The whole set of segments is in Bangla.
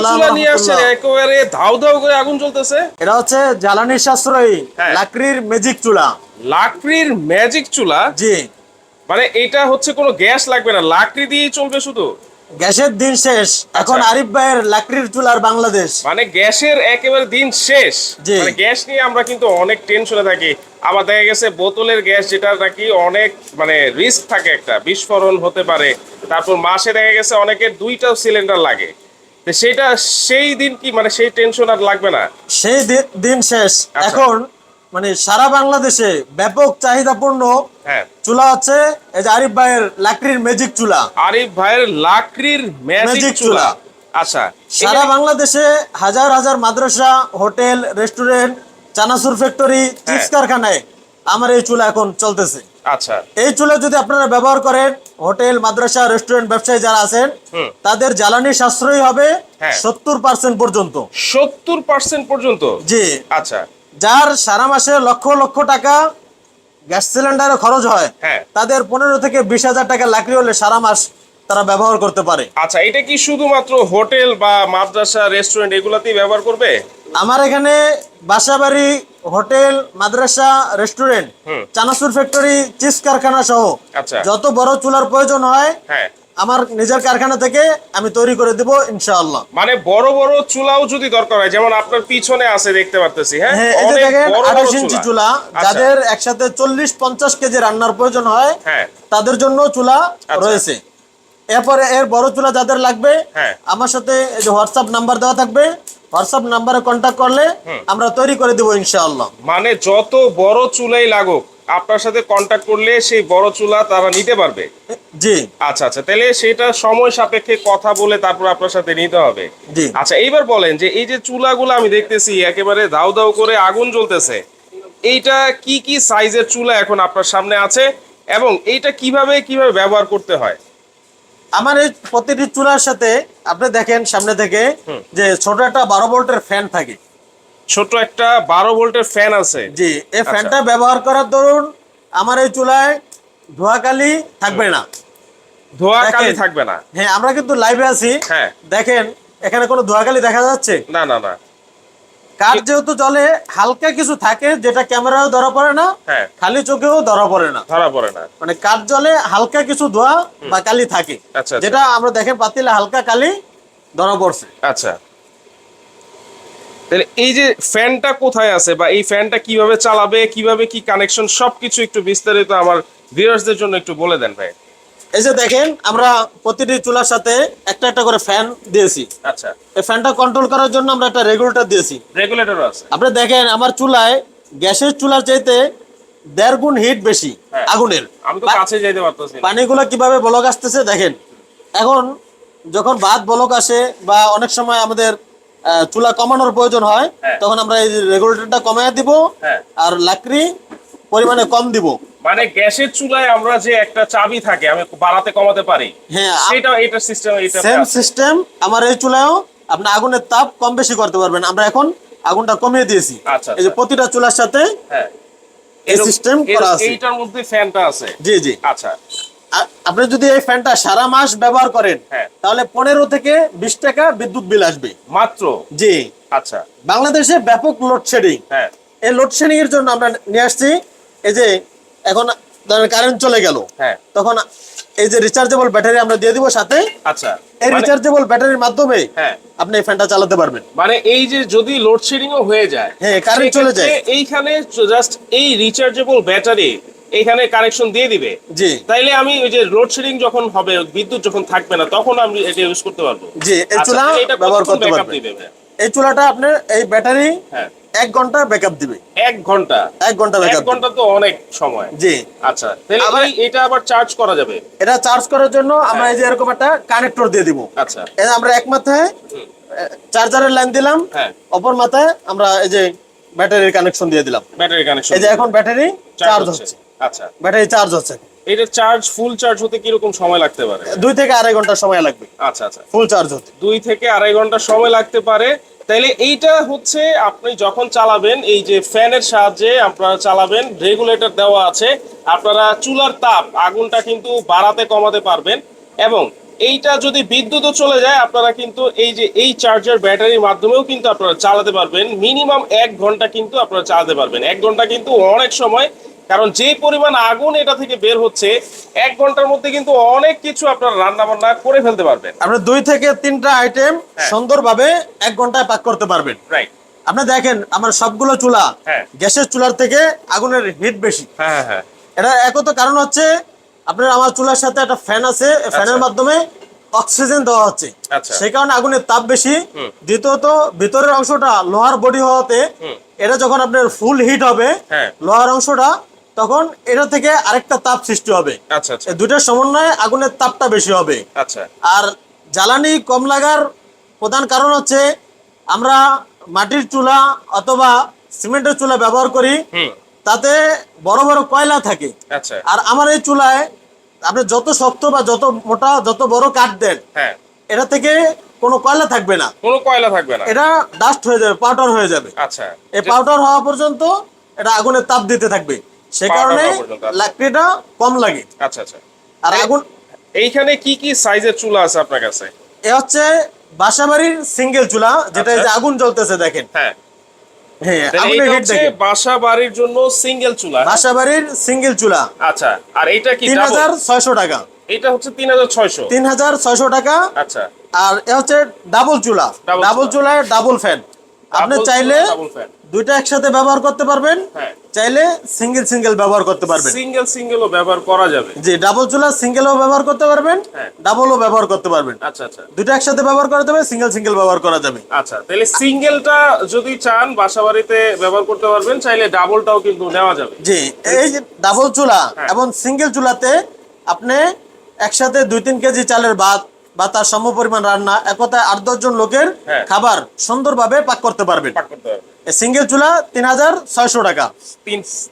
আসসালাম চুলা নিয়ে আসছেন রহমতুল্লাহ। একেবারে ধাউ ধাউ করে আগুন জ্বলতেছে। এটা হচ্ছে জ্বালানি সাশ্রয়ী হ্যাঁ। লাকড়ির ম্যাজিক চুলা। লাকড়ির ম্যাজিক চুলা? জি। মানে এটা হচ্ছে কোনো গ্যাস লাগবে না লাকড়ি দিয়েই চলবে শুধু? গ্যাসের দিন শেষ। এখন আচ্ছা। আরিফ ভাইয়ের লাকড়ির চুলার বাংলাদেশ। মানে গ্যাসের একেবারে দিন শেষ। মানে গ্যাস নিয়ে আমরা কিন্তু অনেক টেনশনে থাকি। আবার দেখা গেছে বোতলের গ্যাস যেটা নাকি অনেক মানে রিস্ক থাকে একটা। বিস্ফোরণ হতে পারে। তারপর মাসে দেখা গেছে অনেকের দুইটা সিলিন্ডার লাগে। সেটা সেই দিন কি মানে সেই টেনশন আর লাগবে না? সেই দিন শেষ। আচ্ছা। এখন মানে সারা বাংলাদেশে ব্যাপক চাহিদাপূর্ণ হ্যাঁ। চুলা আছে এই যে আরিফ ভাইয়ের লাকড়ির ম্যাজিক চুলা। আরিফ ভাইয়ের লাকড়ির ম্যাজিক চুলা। আচ্ছা। সারা বাংলাদেশে হাজার হাজার মাদ্রাসা হোটেল রেস্টুরেন্ট চানাচুর ফ্যাক্টরি চিপস। কারখানায় আমার এই চুলা এখন চলতেছে। আচ্ছা। এই চুলা যদি আপনারা ব্যবহার করেন হোটেল মাদ্রাসা রেস্টুরেন্ট ব্যবসায়ী যারা আছেন তাদের জ্বালানি সাশ্রয়ী হবে হ্যাঁ। সত্তর পার্সেন্ট পর্যন্ত। সত্তর পার্সেন্ট পর্যন্ত? জি। আচ্ছা। যার সারা মাসে লক্ষ লক্ষ টাকা গ্যাস সিলিন্ডারে খরচ হয় হ্যাঁ। তাদের পনেরো থেকে বিশ হাজার টাকা লাকড়ি হলে সারা মাস তারা ব্যবহার করতে পারে। আচ্ছা এটা কি শুধুমাত্র হোটেল বা মাদ্রাসা রেস্টুরেন্ট এগুলাতেই ব্যবহার করবে? আমার এখানে বাসাবাড়ি হোটেল মাদ্রাসা রেস্টুরেন্ট। চানাচুর ফ্যাক্টরি চিজ কারখানা সহ। আচ্ছা। যত বড় চুলার প্রয়োজন হয় হ্যাঁ। আমার নিজের কারখানা থেকে আমি তৈরি করে দেব ইনশাআল্লাহ। মানে বড় বড় চুলাও যদি দরকার হয় যেমন আপনার পিছনে আছে দেখতে পারতেছি হ্যাঁ? হ্যাঁ এই যে দেখেন বড় বড় আঠাশ ইঞ্চি চুলা। আচ্ছা, যাদের একসাথে চল্লিশ পঞ্চাশ কেজি রান্নার প্রয়োজন হয় হ্যাঁ। তাদের জন্য চুলা রয়েছে। এরপরে এর বড় চুলা যাদের লাগবে হ্যাঁ। আমার সাথে এই যে হোয়াটসঅ্যাপ নাম্বার দেওয়া থাকবে হোয়াটসঅ্যাপ নাম্বারে কন্ট্যাক্ট করলে আমরা তৈরি করে দেবো ইনশাআল্লাহ। মানে যত বড় চুলাই লাগুক আপনার সাথে কন্ট্যাক্ট করলে সেই বড় চুলা তারা নিতে পারবে? জি। আচ্ছা আচ্ছা তাহলে সেটা সময় সাপেক্ষে কথা বলে তারপর আপনার সাথে নিতে হবে। জি। আচ্ছা এইবার বলেন যে এই যে চুলাগুলো আমি দেখতেছি একেবারে দাউ দাউ করে আগুন জ্বলতেছে এইটা কি কি সাইজের চুলা এখন আপনার সামনে আছে? এবং এইটা কীভাবে কীভাবে ব্যবহার করতে হয়? আমার এই প্রতিটি চুলার সাথে আপনি দেখেন সামনে থেকে যে ছোট একটা বারো ভোল্টের ফ্যান থাকে। ছোট একটা বারো ভোল্টের ফ্যান আছে। জি আচ্ছা। এই ফ্যানটা ব্যবহার করার দরুন আমার এই চুলায় ধোয়াকালি থাকবে না। ধোয়া কালি থাকবে না। হ্যাঁ আমরা কিন্তু লাইভে আছি। হ্যাঁ। দেখেন এখানে কোনো ধোয়াকালি দেখা যাচ্ছে? না না না। কাঠ যেহেতু জলে হালকা কিছু থাকে যেটা ক্যামেরাও ধরা পড়ে না হ্যাঁ। খালি চোখেও ধরা পড়ে না। ধরা পড়ে না। মানে কাঠ জলে হালকা কিছু ধোয়া বা কালি থাকে আচ্ছা, আচ্ছা। যেটা আমরা দেখেন পাতিলে হালকা কালি ধরা পড়ছে। আচ্ছা। তাহলে এই যে ফ্যানটা কোথায় আছে বা এই ফ্যানটা কীভাবে চালাবে কীভাবে কি কানেকশন সবকিছু একটু বিস্তারিত আমার ভিউয়ার্সদের জন্য একটু বলে দেন ভাই। এই যে দেখেন আমরা প্রতিটি চুলার সাথে একটা একটা করে ফ্যান দিয়েছি আচ্ছা এই ফ্যানটা কন্ট্রোল করার জন্য আমরা একটা রেগুলেটর দিয়েছি রেগুলেটরও আছে আপনি দেখেন আমার চুলায় গ্যাসের চুলার চাইতে দেড় গুণ হিট বেশি হ্যাঁ। আগুনের আমি তো কাছে যাইতে পারতেছি। পানিগুলো কীভাবে বলক আসতেছে দেখেন এখন যখন ভাত বলক আসে বা অনেক সময় আমাদের চুলা কমানোর প্রয়োজন হয় হ্যাঁ। তখন আমরা এই রেগুলেটরটা কমায় দিব হ্যাঁ। আর লাকড়ি পরিমাণে কম দিব। মানে গ্যাসের চুলায় আমরা যে একটা চাবি থাকে আমি বাড়াতে কমাতে পারি। হ্যাঁ সেটা এটা সিস্টেম এটা সেম সিস্টেম আমার এই চুলায়ও আপনি আগুনের তাপ কম বেশি করতে পারবেন। আমরা এখন আগুনটা কমিয়ে দিয়েছি। আচ্ছা, এই যে আচ্ছা। প্রতিটা চুলার সাথে হ্যাঁ। এই এরকম- করা আছে। এইটার মধ্যে ফ্যানটা আছে? জি জি। আচ্ছা। আপনি যদি এই ফ্যানটা সারা মাস ব্যবহার করেন হ্যাঁ। তাহলে পনেরো থেকে বিশ টাকা বিদ্যুৎ বিল আসবে। মাত্র? জি। আচ্ছা। বাংলাদেশে ব্যাপক লোডশেডিং হ্যাঁ। এই লোডশেডিং এর জন্য আমরা নিয়ে আসছি এই যে এখন ধরেন কারেন্ট চলে গেল হ্যাঁ। তখন এই যে রিচার্জেবল ব্যাটারি আমরা দিয়ে দিব সাথে আচ্ছা এই মানে- রিচার্জেবল ব্যাটারির মাধ্যমে হ্যাঁ। আপনি এই ফ্যানটা চালাতে পারবেন। মানে এই যে যদি লোডশেডিং ও হয়ে যায় হ্যাঁ, current চলে যায়। এইখানে জাস্ট এই রিচার্জেবল ব্যাটারি এইখানে কানেকশন দিয়ে দিবে। জি। তাইলে আমি ওই যে লোডশেডিং যখন হবে বিদ্যুৎ যখন থাকবে না তখন আমি এটা ইউজ করতে পারব। জি এই আচ্ছা, চুলা ব্যবহার করতে পারবেন। এই চুলাটা আপনার এই ব্যাটারি হ্যাঁ। এক ঘণ্টা ব্যাকআপ দিবে। এক ঘণ্টা? এক ঘণ্টা ব্যাকআপ ঘণ্টা তো অনেক সময়। জি। আচ্ছা তাহলে এটা আবার চার্জ করা যাবে? এটা চার্জ করার জন্য আমরা হ্যাঁ। এই যে এরকম একটা কানেক্টর দিয়ে দিব। আচ্ছা। যে আমরা এক মাথায় চার্জারের লাইন দিলাম। হ্যাঁ। অপর মাথায় আমরা এই যে ব্যাটারির কানেকশন দিয়ে দিলাম। ব্যাটারি কানেকশন এই যে এখন ব্যাটারি চার্জ হচ্ছে। আচ্ছা। ব্যাটারি চার্জ হচ্ছে। এটা চার্জ ফুল চার্জ হতে কীরকম সময় লাগতে পারে? দুই থেকে আড়াই ঘণ্টা সময় লাগবে। আচ্ছা আচ্ছা। ফুল চার্জ হতে। দুই থেকে আড়াই ঘণ্টা সময় লাগতে পারে। তাইলে এইটা হচ্ছে আপনি যখন চালাবেন, এই যে ফ্যানের সাহায্যে আপনারা চালাবেন, রেগুলেটর দেওয়া আছে, আপনারা চুলার তাপ, আগুনটা কিন্তু বাড়াতে কমাতে পারবেন এবং এইটা যদি বিদ্যুৎও চলে যায়, আপনারা কিন্তু এই যে এই চার্জার ব্যাটারির মাধ্যমেও কিন্তু আপনারা চালাতে পারবেন। মিনিমাম এক ঘণ্টা কিন্তু আপনারা চালাতে পারবেন। এক ঘণ্টা কিন্তু অনেক সময় কারণ যে পরিমাণ আগুন এটা থেকে বের হচ্ছে এক ঘণ্টার মধ্যে কিন্তু অনেক কিছু আপনারা রান্না বান্না করে ফেলতে পারবেন আপনি দুই থেকে তিনটা আইটেম হ্যাঁ। সুন্দরভাবে এক ঘন্টায় পাক করতে পারবেন রাইট আপনি দেখেন আমার সবগুলো চুলা হ্যাঁ। গ্যাসের চুলার থেকে আগুনের হিট বেশি হ্যাঁ এটা একত কারণ হচ্ছে আপনার আমার চুলার সাথে একটা ফ্যান আছে ফ্যানের আচ্ছা। মাধ্যমে অক্সিজেন দেওয়া হচ্ছে আচ্ছা। সেই কারণে আগুনের তাপ বেশি দ্বিতীয়ত ভিতরের অংশটা লোহার বডি হওয়াতে এটা যখন আপনার ফুল হিট হবে। লোহার অংশটা তখন এটা থেকে আরেকটা তাপ সৃষ্টি হবে। আচ্ছা আচ্ছা। সমন্বয়ে আগুনের তাপটা বেশি হবে। আচ্ছা। আর জ্বালানি কম লাগার প্রধান কারণ হচ্ছে আমরা মাটির চুলা অথবা সিমেন্টের চুলা ব্যবহার করি। তাতে বড় বড় কয়লা থাকে। আচ্ছা। আর আমার এই চুলায় আপনি যত শক্ত বা যত মোটা যত বড় কাঠ দেন হ্যাঁ। এটা থেকে কোনো কয়লা থাকবে না। কোনো কয়লা থাকবে না। এটা ডাস্ট হয়ে যাবে পাউডার হয়ে যাবে। আচ্ছা। এই পাউডার হওয়া পর্যন্ত এটা আগুনের তাপ দিতে থাকবে। সে কারণে আচ্ছা। লাকড়িটা কম লাগে। আচ্ছা আচ্ছা। আর আগুন এইখানে কি কি সাইজের চুলা আছে আপনার কাছে? এ হচ্ছে বাসাবাড়ির সিঙ্গেল চুলা যেটা এই যে আচ্ছা। আগুন জ্বলতেছে দেখেন। হ্যাঁ। হ্যাঁ বাসা বাড়ির জন্য সিঙ্গেল চুলা। বাসাবাড়ির সিঙ্গেল চুলা। আচ্ছা আর এটা কি তিন? হাজার ছয়শো টাকা। এটা হচ্ছে তিন হাজার ছয়শো। তিন হাজার ছয়শো টাকা। আচ্ছা। আর এ হচ্ছে ডাবল চুলা। ডাবল চুলায় ডাবল ফ্যান আপনি চাইলে double fan। দুইটা একসাথে ব্যবহার করতে পারবেন? হ্যাঁ। চাইলে সিঙ্গেল সিঙ্গেল ব্যবহার করতে পারবেন। সিঙ্গেল সিঙ্গেলও ব্যবহার করা যাবে। জি ডাবল চুলা সিঙ্গেলও ব্যবহার করতে পারবেন হ্যাঁ। ডাবলও ব্যবহার করতে পারবেন। আচ্ছা আচ্ছা। দুইটা একসাথে ব্যবহার করা যাবে সিঙ্গেল সিঙ্গেল ব্যবহার করা যাবে। আচ্ছা তাহলে সিঙ্গেলটা যদি চান বাসাবাড়িতে ব্যবহার করতে পারবেন চাইলে ডাবলটাও কিন্তু নেওয়া যাবে। জি এই যে ডাবল চুলা হ্যাঁ। এবং সিঙ্গেল চুলাতে আপনি একসাথে দুই তিন কেজি চালের ভাত বা তার সম পরিমাণ রান্না একতায় আট দশজন লোকের হ্যাঁ। খাবার সুন্দরভাবে পাক করতে পারবেন। পাক করতে পারবেন। সিঙ্গেল চুলা তিন হাজার ছয়শো টাকা।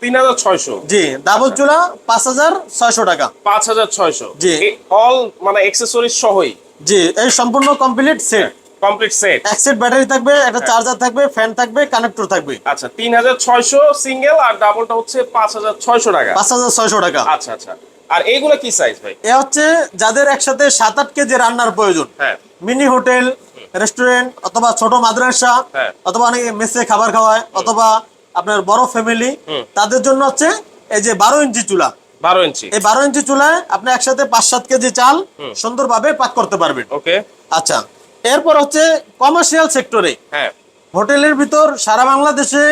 তিন হাজার ছয়শো। জি ডাবল চুলা পাঁচ হাজার ছয়শো টাকা। পাঁচ হাজার ছয়শো। জি। অল মানে এক্সেসরিজ সহই। জি এই সম্পূর্ণ কমপ্লিট সেট কমপ্লিট সেট এক সেট ব্যাটারি থাকবে হ্যাঁ। একটা চার্জার থাকবে ফ্যান থাকবে কানেক্টর থাকবে। আচ্ছা তিন হাজার ছয়শো সিঙ্গেল আর ডাবলটা হচ্ছে পাঁচ হাজার ছয়শো টাকা। পাঁচ হাজার ছয়শো টাকা। আচ্ছা আচ্ছা। আর এইগুলো কি সাইজ ভাই? এ হচ্ছে যাদের একসাথে সাত আট কেজি রান্নার প্রয়োজন। হ্যাঁ। মিনি হোটেল রেস্টুরেন্ট অথবা ছোট মাদ্রাসা হ্যাঁ। অথবা অনেকে মেসে খাবার খাওয়ায় অথবা আপনার বড় ফ্যামিলি তাদের জন্য হচ্ছে এই যে বারো ইঞ্চি চুলা। বারো ইঞ্চি। এই বারো ইঞ্চি চুলায় আপনি একসাথে পাঁচ সাত কেজি চাল সুন্দরভাবে পাক করতে পারবেন। ওকে। আচ্ছা এরপর হচ্ছে কমার্শিয়াল সেক্টরে হ্যাঁ। হোটেলের ভিতর সারা বাংলাদেশে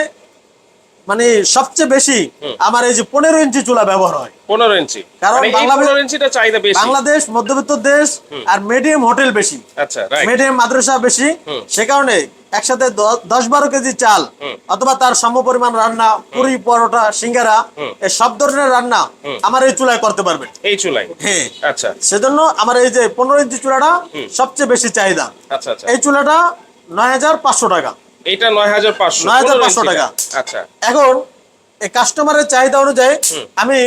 মানে সবচেয়ে বেশি আমার এই যে পনেরো ইঞ্চি চুলা ব্যবহার হয়। পনেরো ইঞ্চি। কারণ মানে বাংলাদেশ- ইঞ্চিটা চাহিদা বেশি। বাংলাদেশ মধ্যবিত্ত দেশ আর মিডিয়াম হোটেল বেশি। আচ্ছা মিডিয়াম মাদ্রাসা বেশি। সে কারণে একসাথে দশ বারো কেজি চাল অথবা তার সম পরিমাণ রান্না পুরি পরোটা সিঙ্গারা এই সব ধরনের রান্না আমার এই চুলায় করতে পারবেন। এই চুলাই হ্যাঁ। আচ্ছা। সেজন্য আমার এই যে পনেরো ইঞ্চি চুলাটা সবচেয়ে বেশি চাহিদা। আচ্ছা আচ্ছা। এই চুলাটা নয় হাজার পাঁচশো টাকা। হাজার পাঁচশো 9,500 টাকা। আচ্ছা। এখন এই কাস্টমারের চাহিদা অনুযায়ী আমি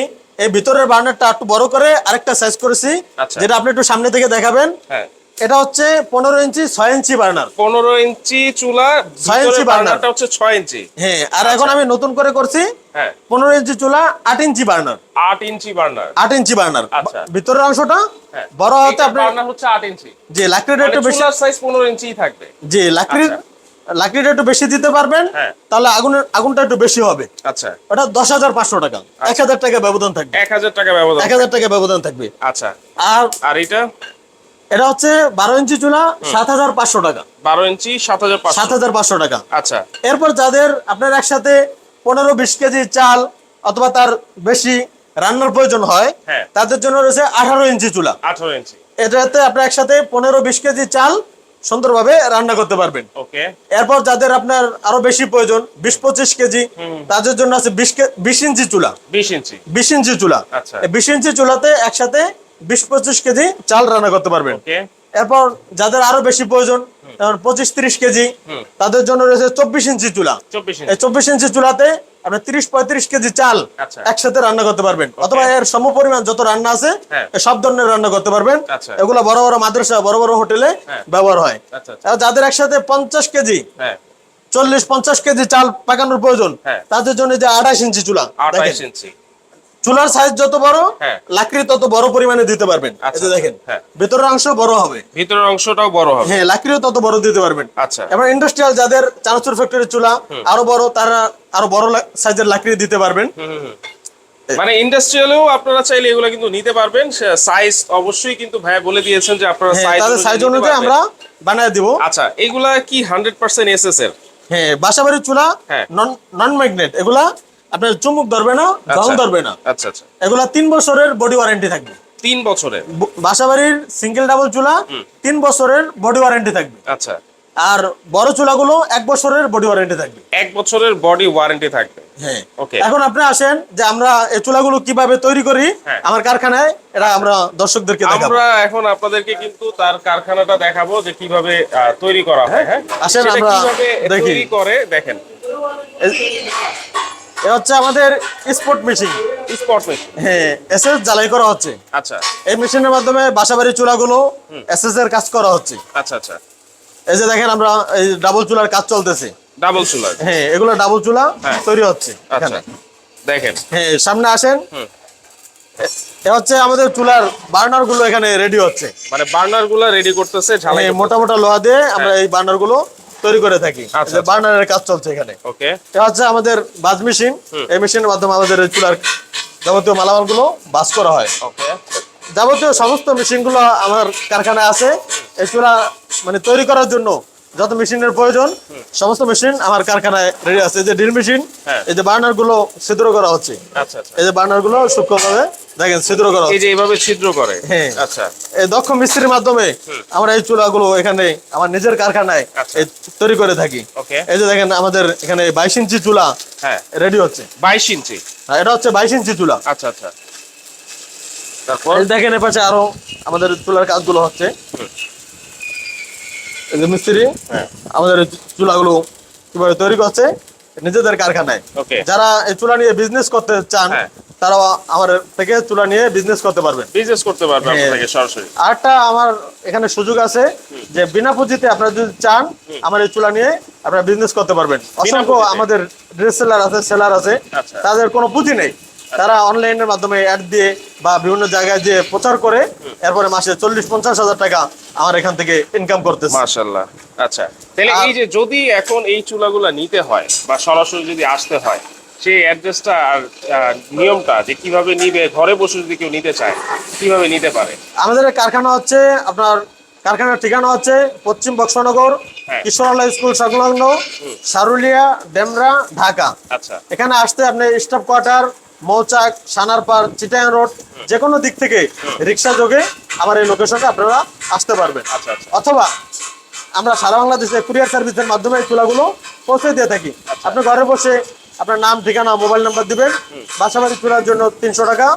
এই ভিতরের বার্নারটা একটু বড় করে আরেকটা সাইজ করেছি আচ্ছা। যেটা আপনি একটু সামনে থেকে দেখাবেন। হ্যাঁ। এটা হচ্ছে পনেরো ইঞ্চি ছয় ইঞ্চি বার্নার। পনেরো ইঞ্চি চুলা ছয় ইঞ্চি বার্নারটা হচ্ছে ছয় ইঞ্চি। হ্যাঁ আর এখন আমি নতুন করে করছি হ্যাঁ। পনেরো ইঞ্চি চুলা আট ইঞ্চি বার্নার। আট ইঞ্চি বার্নার। আট ইঞ্চি বার্নার। আচ্ছা। ভিতরের অংশটা হ্যাঁ। বড় হতে আপনি বার্নার হচ্ছে আট ইঞ্চি। যে লাকড়িটা মানে একটু বেশি সাইজ পনেরো ইঞ্চি থাকবে। যে লাকড়ির আচ্ছা। লাকড়িটা একটু বেশি দিতে পারবেন হ্যাঁ। তাহলে আগুনের আগুনটা একটু বেশি হবে। আচ্ছা। ওটা দশ হাজার পাঁচশো টাকা। এক হাজার টাকা ব্যবধান থাকবে। এক হাজার টাকা ব্যবধান। এক হাজার টাকা ব্যবধান থাকবে। আচ্ছা। আর আর এটা? এটা হচ্ছে বারো ইঞ্চি চুলা সাত হাজার পাঁচশো টাকা। বারো ইঞ্চি সাত হাজার সাত হাজার পাঁচশো টাকা। আচ্ছা। এরপর যাদের আপনার একসাথে পনেরো বিশ কেজি চাল অথবা তার বেশি রান্নার প্রয়োজন হয় হ্যাঁ। তাদের জন্য রয়েছে আঠারো ইঞ্চি চুলা। আঠারো ইঞ্চি। এটাতে আপনার একসাথে পনেরো বিশ কেজি চাল সুন্দরভাবে রান্না করতে পারবেন। ওকে। এরপর যাদের আপনার আরও বেশি প্রয়োজন বিশ পঁচিশ কেজি তাদের জন্য আছে বিশ ইঞ্চি চুলা। বিশ ইঞ্চি। বিশ ইঞ্চি চুলা। আচ্ছা। বিশ ইঞ্চি চুলাতে একসাথে বিশ পঁচিশ কেজি চাল রান্না করতে পারবেন। এরপর যাদের আরও বেশি প্রয়োজন পঁচিশ তিরিশ কেজি তাদের জন্য রয়েছে চব্বিশ ইঞ্চি চুলা। এই চব্বিশ ইঞ্চি চুলাতে আপনি তিরিশ পঁয়ত্রিশ কেজি চাল আচ্ছা। একসাথে রান্না করতে পারবেন অথবা এর সম পরিমাণ যত রান্না আছে হ্যাঁ। সব ধরনের রান্না করতে পারবেন আচ্ছা। এগুলো বড় বড় মাদ্রাসা বড় বড় হোটেলে হ্যাঁ। ব্যবহার হয় আচ্ছা যাদের একসাথে পঞ্চাশ কেজি হ্যাঁ চল্লিশ পঞ্চাশ কেজি চাল পাকানোর প্রয়োজন। তাদের জন্য যে আড়াইশ ইঞ্চি চুলা আঠাইশ ইঞ্চি চুলার সাইজ যত বড় হ্যাঁ। লাকড়ি তত বড় পরিমাণে দিতে পারবেন। আচ্ছা, দেখেন হ্যাঁ। ভেতরের অংশ বড় হবে। ভিতরের অংশটাও বড় হবে। হ্যাঁ লাকড়িও তত বড় দিতে পারবেন। আচ্ছা। এবার ইন্ডাস্ট্রিয়াল যাদের চানাচুর ফ্যাক্টরি চুলা আরও বড় তারা আরও বড় সাইজের লাকড়ি দিতে পারবেন। মানে ইন্ডাস্ট্রিয়ালেও আপনারা চাইলে এগুলো কিন্তু নিতে পারবেন। সাইজ অবশ্যই কিন্তু ভাইয়া বলে দিয়েছেন যে আপনারা হ্যাঁ, সাইজ তাদের সাইজ অনুযায়ী আমরা বানায় দিব। আচ্ছা এগুলা কি হান্ড্রেড পার্সেন্ট এসএস এর হ্যাঁ বাসাবাড়ির চুলা হ্যাঁ। নন নন ম্যাগনেট এগুলা আপনার চুমুক ধরবে না আচ্ছা। ধরবে না। আচ্ছা আচ্ছা। এগুলা তিন বছরের বডি ওয়ারেন্টি থাকবে। তিন বছরের? বাসাবাড়ির সিঙ্গেল ডাবল চুলা তিন বছরের বডি ওয়ারেন্টি থাকবে। আচ্ছা। আর বড় চুলাগুলো এক বছরের বডি ওয়ারেন্টি থাকবে। এক বছরের বডি ওয়ারেন্টি থাকবে। হ্যাঁ। Okay. এখন আপনি আসেন যে আমরা এই চুলাগুলো কীভাবে তৈরি করি হ্যাঁ। আমার কারখানায় এটা আমরা দর্শকদেরকে দেখাবো। আমরা এখন আপনাদেরকে কিন্তু তার কারখানাটা দেখাবো যে কীভাবে তৈরি করা হয় হ্যাঁ? আসেন আমরা দেখি। তৈরি করে দেখেন। এ হচ্ছে আমাদের স্পোর্ট মেশিন। Spot machine. হ্যাঁ এসএস জ্বালাই করা হচ্ছে। আচ্ছা। এই মেশিনের মাধ্যমে বাসাবাড়ির চুলাগুলো এসএস এর কাজ করা হচ্ছে। আচ্ছা আচ্ছা। এই যে দেখেন আমরা এই ডাবল চুলার কাজ চলতেছে। ডাবল চুলার। হ্যাঁ এগুলো ডাবল চুলা হ্যাঁ। তৈরি হচ্ছে আচ্ছা। দেখেন। হ্যাঁ সামনে আসেন। এ- হচ্ছে আমাদের চুলার বার্নারগুলো এখানে রেডি হচ্ছে। মানে বার্নারগুলা রেডি করতেছে ঝালাই হ্যাঁ, মোটা মোটা লোহা দিয়ে আমরা এই বার্নারগুলো তৈরি করে থাকি। আচ্ছা, আচ্ছা। বার্নারের কাজ চলছে এখানে। ওকে। এটা হচ্ছে আমাদের বাজ মেশিন। এই মেশিনের মাধ্যমে আমাদের চুলার যাবতীয় মালামালগুলো বাস করা হয়। ওকে। যাবতীয় সমস্ত মেশিনগুলো আমার কারখানায় আছে। এই চুলা মানে তৈরি করার জন্য যত মেশিনের প্রয়োজন সমস্ত মেশিন আমার কারখানায় রেডি আছে। এই যে ড্রিল মেশিন হ্যাঁ। এই যে বার্নারগুলো ছিদ্র করা হচ্ছে। আচ্ছা আচ্ছা। এই যে বার্নারগুলো সূক্ষ্মভাবে দেখেন ছিদ্র করা এই যে এইভাবে ছিদ্র করে? হ্যাঁ। আচ্ছা। এই দক্ষ মিস্ত্রির মাধ্যমে আমরা এই চুলাগুলো এখানে আমার নিজের কারখানায় আচ্ছা। তৈরি করে থাকি। এই যে দেখেন আমাদের এখানে বাইশ ইঞ্চি চুলা হ্যাঁ। রেডি হচ্ছে। বাইশ ইঞ্চি? এটা হচ্ছে বাইশ ইঞ্চি চুলা। আচ্ছা আচ্ছা। তারপর? দেখেন এপাশে আরও আমাদের চুলার কাজগুলো হচ্ছে। যে মিস্ত্রি হ্যাঁ। আমাদের চুলাগুলো কীভাবে তৈরি করছে নিজেদের কারখানায়। যারা এই চুলা নিয়ে বিজনেস করতে চান হ্যাঁ। তারা আমার থেকে চুলা নিয়ে বিজনেস করতে পারবেন। বিজনেস করতে পারবে। সরাসরি। আরেকটা আমার এখানে সুযোগ আছে যে বিনা পুঁজিতে আপনারা যদি চান আমার এই চুলা নিয়ে আপনারা বিজনেস করতে পারবেন। অসংখ্য আমাদের ড্রেস সেলার আছে সেলার আছে। আচ্ছা। তাদের কোনো পুঁজি নেই। তারা অনলাইনের মাধ্যমে অ্যাড দিয়ে বা বিভিন্ন জায়গায় যে প্রচার করে এরপরে মাসে চল্লিশ পঞ্চাশ হাজার টাকা আমার এখান থেকে ইনকাম করতেছে। মাশাল্লাহ আচ্ছা তাহলে এই যে যদি এখন এই চুলাগুলা নিতে হয় বা সরাসরি যদি আসতে হয় সেই অ্যাড্রেসটা আর নিয়মটা যে কীভাবে নিবে ঘরে বসে যদি কেউ নিতে চায় কীভাবে নিতে পারে? আমাদের কারখানা হচ্ছে আপনার কারখানার ঠিকানা হচ্ছে পশ্চিম বক্সনগর হ্যাঁ। কিশোরালা স্কুল সংলগ্ন সারুলিয়া ডেমরা ঢাকা। আচ্ছা। এখানে আসতে আপনি staff quarter Mouchak Sanarpar Chittagong road যে কোনো দিক থেকে রিক্সা যোগে আমার এই লোকেশনে আপনারা আসতে পারবেন। আচ্ছা আচ্ছা। অথবা আমরা সারা বাংলাদেশে কুরিয়ার সার্ভিসের মাধ্যমে এই চুলাগুলো পৌঁছে দিয়ে থাকি। আচ্ছা। আপনি ঘরে বসে আপনার নাম ঠিকানা মোবাইল নাম্বার দিবেন। বাসাবাড়ি চুলার জন্য তিনশো টাকা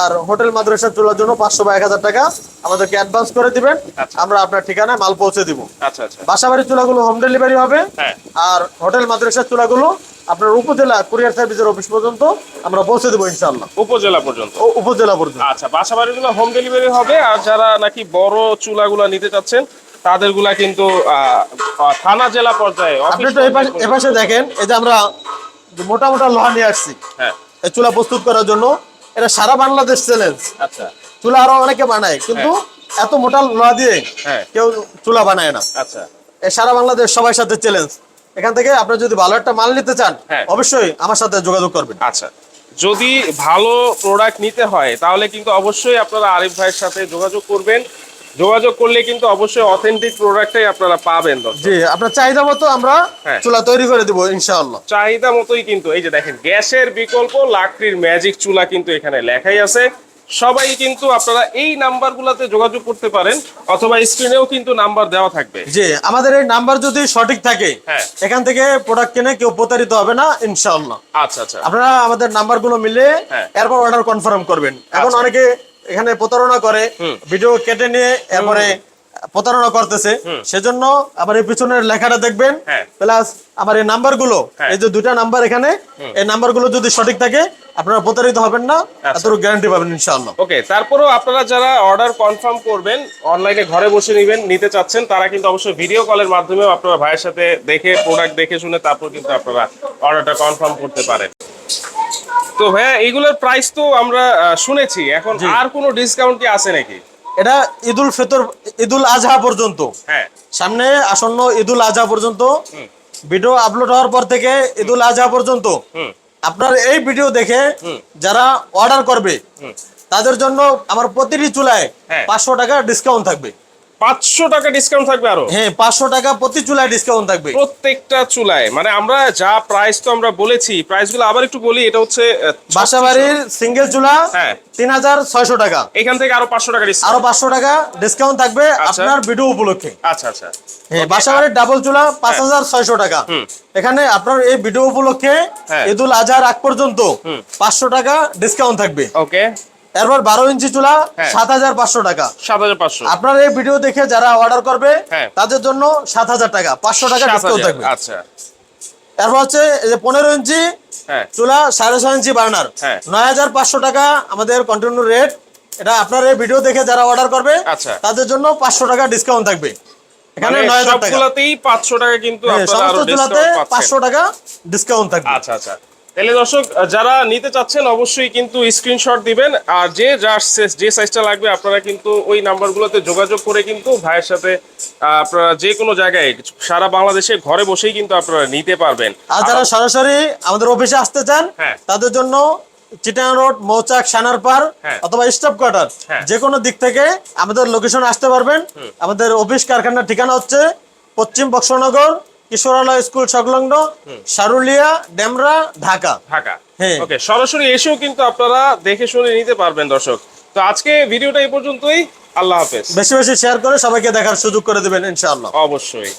আর হোটেল মাদ্রাসার চুলার জন্য পাঁচশো বা এক হাজার টাকা আমাদেরকে অ্যাডভান্স করে দিবেন। আমরা আপনার ঠিকানায় মাল পৌঁছে দিব। আচ্ছা আচ্ছা। বাসাবাড়ি চুলাগুলো হোম ডেলিভারি হবে হ্যাঁ। আর হোটেল মাদ্রাসার চুলাগুলো আপনার উপজেলা কুরিয়ার সার্ভিসের অফিস পর্যন্ত আমরা পৌঁছে দেবো ইনশাআল্লাহ। উপজেলা পর্যন্ত। উপজেলা পর্যন্ত। আচ্ছা বাসা বাড়িগুলো হোম ডেলিভারি হবে আর যারা নাকি বড় চুলাগুলো নিতে চাচ্ছেন তাদেরগুলা কিন্তু থানা জেলা পর্যায়ে আপনি তো এপাশে দেখেন এই যে আমরা মোটা মোটা লোহা নিয়ে আসছি হ্যাঁ। এই চুলা প্রস্তুত করার জন্য এটা সারা বাংলাদেশ চ্যালেঞ্জ আচ্ছা। চুলা আরও অনেকে বানায় কিন্তু এত মোটা লোহা দিয়ে হ্যাঁ। কেউ চুলা বানায় না। আচ্ছা। সারা বাংলাদেশ সবার সাথে চ্যালেঞ্জ এখান থেকে আপনি যদি ভালো একটা মাল নিতে চান হ্যাঁ। অবশ্যই আমার সাথে যোগাযোগ করবেন আচ্ছা যদি ভালো প্রোডাক্ট নিতে হয় তাহলে কিন্তু অবশ্যই আপনারা আরিফ ভাইয়ের সাথে যোগাযোগ করবেন যোগাযোগ করলে কিন্তু অবশ্যই অথেন্টিক প্রোডাক্টটাই আপনারা পাবেন। জি আপনার চাহিদা মতো আমরা হ্যাঁ। চুলা তৈরি করে দিব ইনশাআল্লাহ চাহিদা মতোই কিন্তু এই যে দেখেন গ্যাসের বিকল্প লাকড়ির ম্যাজিক চুলা কিন্তু এখানে লেখাই আছে সবাই কিন্তু আপনারা এই নাম্বারগুলোতে যোগাযোগ করতে পারেন অথবা স্ক্রিনেও কিন্তু নাম্বার দেওয়া থাকবে জি আমাদের এই নাম্বার যদি সঠিক থাকে হ্যাঁ। এখান থেকে প্রোডাক্ট কিনে কেউ প্রতারিত হবে না ইনশাআল্লাহ আচ্ছা আচ্ছা আপনারা আমাদের নাম্বারগুলো মিলে হ্যাঁ। এরপর অর্ডার কনফার্ম করবেন এখন আচ্ছা। অনেকে এখানে প্রতারণা করে ভিডিও কেটে নিয়ে এরপরে প্রতারণা করতেছে সেজন্য আমার এই পিছনের লেখাটা দেখবেন হ্যাঁ। প্লাস আমার এই নাম্বারগুলো হ্যাঁ। এই যে দুইটা নাম্বার এখানে এই নাম্বারগুলো যদি সঠিক থাকে আপনারা প্রতারিত হবেন না আচ্ছা। এতটুকু গ্যারান্টি পাবেন ইনশাআল্লাহ ওকে তারপরেও আপনারা যারা অর্ডার কনফার্ম করবেন অনলাইনে ঘরে বসে নেবেন নিতে চাচ্ছেন তারা কিন্তু অবশ্যই ভিডিও কলের মাধ্যমেও আপনারা ভাইয়ের সাথে দেখে প্রোডাক্ট দেখে শুনে তারপর কিন্তু আপনারা অর্ডারটা কনফার্ম করতে পারেন তো ভাইয়া এইগুলোর প্রাইস তো আমরা শুনেছি এখন। আর কোনো ডিসকাউন্ট কি আছে নাকি এটা ঈদুল ফিতর ঈদুল আজহা পর্যন্ত। হ্যাঁ। সামনে আসন্ন ঈদুল আজহা পর্যন্ত। ভিডিও আপলোড হওয়ার পর থেকে ঈদুল আজহা পর্যন্ত। আপনার এই ভিডিও দেখে যারা অর্ডার করবে তাদের জন্য আমার প্রতিটি চুলায় হ্যাঁ। পাঁচশো টাকা ডিসকাউন্ট থাকবে। পাঁচশো টাকা ডিসকাউন্ট থাকবে আরও। হ্যাঁ পাঁচশো টাকা প্রতি চুলায় ডিসকাউন্ট থাকবে। প্রত্যেকটা চুলায়। মানে আমরা যা প্রাইস তো আমরা বলেছি প্রাইসগুলো আবার একটু বলি এটা হচ্ছে আহ, বাসা বাড়ির সিঙ্গেল চুলা হ্যাঁ। তিন হাজার ছয়শো টাকা। এখান থেকে আরও পাঁচশো টাকা আরও পাঁচশো টাকা ডিসকাউন্ট থাকবে আচ্ছা। আপনার ভিডিও উপলক্ষে। আচ্ছা আচ্ছা। হ্যাঁ ডাবল চুলা পাঁচ হাজার ছয়শো টাকা। এখানে আপনার এই ভিডিও উপলক্ষে হ্যাঁ। ঈদুল আজহার আগ পর্যন্ত পাঁচশো টাকা ডিসকাউন্ট থাকবে। ওকে এরপর বারো ইঞ্চি চুলা হ্যাঁ। সাত হাজার পাঁচশো টাকা। সাত হাজার পাঁচশো। আপনার এই ভিডিও দেখে যারা অর্ডার করবে হ্যাঁ। তাদের জন্য সাত হাজার টাকা পাঁচশো টাকা ডিসকাউন্ট থাকবে। আচ্ছা। এরপর হচ্ছে পনেরো ইঞ্চি হ্যাঁ। চুলা সাড়ে ছয় ইঞ্চি বার্নার। নয় হাজার পাঁচশো টাকা আমাদের কন্টিনিউ রেট এটা আপনার এই ভিডিও দেখে যারা অর্ডার করবে আচ্ছা। তাদের জন্য পাঁচশো টাকা ডিসকাউন্ট থাকবে। এখানে মানে নয় হাজার টাকা। পাঁচশো টাকা কিন্তু সমস্ত চুলাতে পাঁচশো টাকা ডিসকাউন্ট থাকবে। আচ্ছা আচ্ছা। তাহলে দর্শক যারা নিতে চাচ্ছেন অবশ্যই কিন্তু স্ক্রিনশট দিবেন আর যে যার যে সাইজটা লাগবে আপনারা কিন্তু ওই নাম্বারগুলোতে যোগাযোগ করে কিন্তু ভাইয়ের সাথে আপনারা যে কোনো জায়গায় সারা বাংলাদেশে ঘরে বসেই কিন্তু আপনারা নিতে পারবেন আর যারা সরাসরি আমাদের অফিসে আসতে চান হ্যাঁ। তাদের জন্য চিটাং রোড মৌচাক সানারপার হ্যাঁ। অথবা স্টাফ কোয়ার্টার। যে কোনো দিক থেকে আমাদের লোকেশন আসতে পারবেন আমাদের অফিস কারখানার ঠিকানা হচ্ছে পশ্চিম বক্সনগর কিশোরালয় স্কুল সংলগ্ন সারুলিয়া ডেমরা ঢাকা। ঢাকা। হ্যাঁ। ওকে সরাসরি এসেও কিন্তু আপনারা দেখে শুনে নিতে পারবেন দর্শক। তো আজকে ভিডিওটা এই পর্যন্তই। আল্লাহ হাফেজ। বেশি বেশি শেয়ার করে সবাইকে দেখার সুযোগ করে দেবেন ইনশাআল্লাহ। অবশ্যই।